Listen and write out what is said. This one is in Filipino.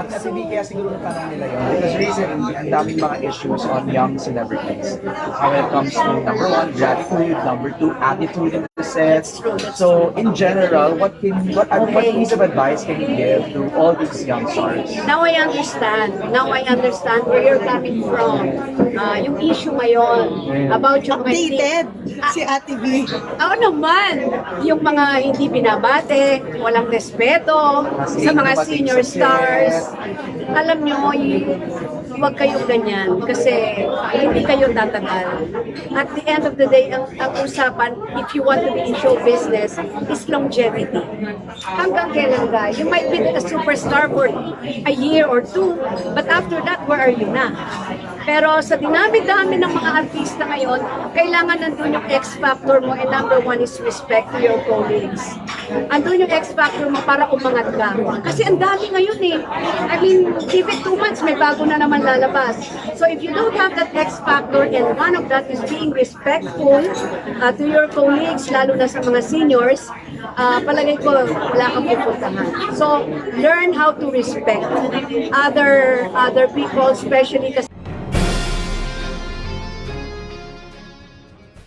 At Ate B, kaya siguro natanong nila yun. Because recently, ang daming mga issues on young celebrities. Uh, when it comes to number one, gratitude, number two, attitude in set. So, in general, what can what, what piece of advice can you give to all these young stars? Now I understand. Now I understand where you're coming from. Ah, yung issue ngayon about yung Updated si Ate B. Oo naman, yung mga hindi binabate, walang respeto sa mga senior stars. Alam nyo, huwag kayong ganyan kasi hindi kayo tatagal. At the end of the day, ang, ang usapan, if you want to be in show business, is longevity. Hanggang kailan ka? You might be a superstar for a year or two, but after that, where are you na? Pero sa dinami-dami ng mga artista ngayon, kailangan nandun yung X factor mo and number one is respect to your colleagues. Andun yung X factor mo para umangat ka. Kasi ang dami ngayon eh. I mean, give it two months, may bago na naman lalabas. So if you don't have that X factor and one of that is being respectful uh, to your colleagues, lalo na sa mga seniors, uh, palagay ko wala kang pupuntahan. So learn how to respect other other people, especially kasi